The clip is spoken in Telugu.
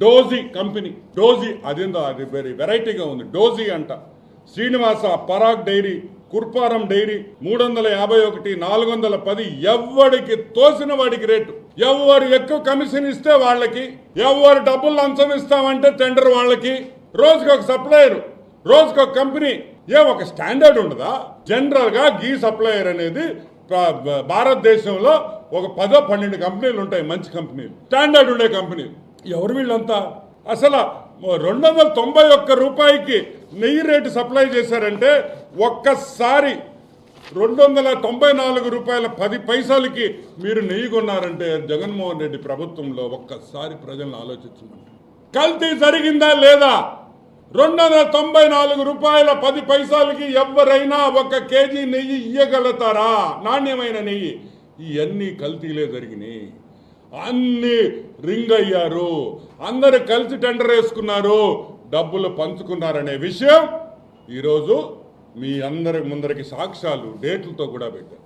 డోజీ కంపెనీ డోజీ అదేందో అది వెరీ వెరైటీగా ఉంది. డోజీ అంట. శ్రీనివాస పరాగ్ డైరీ కుర్పారం డైరీ మూడు వందల యాభై ఒకటి నాలుగు వందల పది ఎవడికి తోసిన వాడికి రేటు. ఎవరు ఎక్కువ కమిషన్ ఇస్తే వాళ్ళకి ఎవరు డబ్బులు లంచం ఇస్తామంటే టెండర్ వాళ్ళకి రోజుకి ఒక సప్లయర్ రోజుకి ఒక కంపెనీ ఏ ఒక స్టాండర్డ్ ఉండదా? జనరల్గా గీ సప్లయర్ అనేది భారతదేశంలో ఒక పదో పన్నెండు కంపెనీలు ఉంటాయి మంచి కంపెనీలు స్టాండర్డ్ ఉండే కంపెనీలు ఎవరు వీళ్ళంతా? అసలు రెండు వందల తొంభై ఒక్క రూపాయికి నెయ్యి రేటు సప్లై చేశారంటే ఒక్కసారి రెండు వందల తొంభై నాలుగు రూపాయల పది పైసలకి మీరు నెయ్యి కొన్నారంటే జగన్మోహన్ రెడ్డి ప్రభుత్వంలో ఒక్కసారి ప్రజలను ఆలోచించమంటారు కల్తీ జరిగిందా లేదా? రెండు వందల తొంభై నాలుగు రూపాయల పది పైసలకి ఎవరైనా ఒక కేజీ నెయ్యి ఇయ్యగలుగుతారా? నాణ్యమైన నెయ్యి. ఇవన్నీ కల్తీలే జరిగినాయి. అన్ని రింగ్ అయ్యారు. అందరు కలిసి టెండర్ వేసుకున్నారు. డబ్బులు పంచుకున్నారనే విషయం ఈరోజు మీ అందరి ముందరికి సాక్ష్యాలు డేట్లతో కూడా పెట్టారు.